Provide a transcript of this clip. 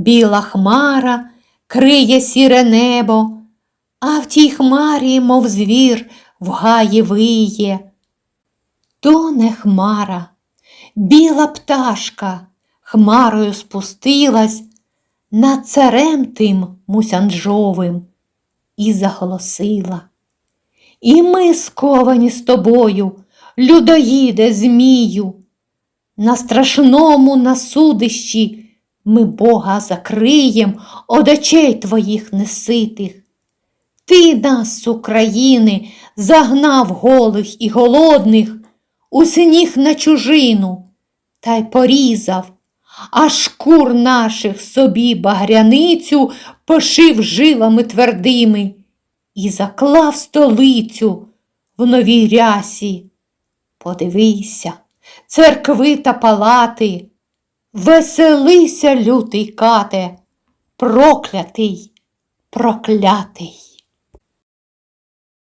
Біла хмара криє сіре небо, а в тій хмарі, мов звір, в гаї виє. То не хмара, біла пташка хмарою спустилась над царем тим мусянжовим і заголосила. І ми сковані з тобою, людоїде змію. На страшному насудищі ми Бога закриєм од очей твоїх неситих. Ти нас з України загнав голих і голодних у синіг на чужину та й порізав, а шкур наших собі багряницю пошив жилами твердими і заклав столицю в новій рясі. Подивися, церкви та палати, веселися, лютий кате, проклятий, проклятий.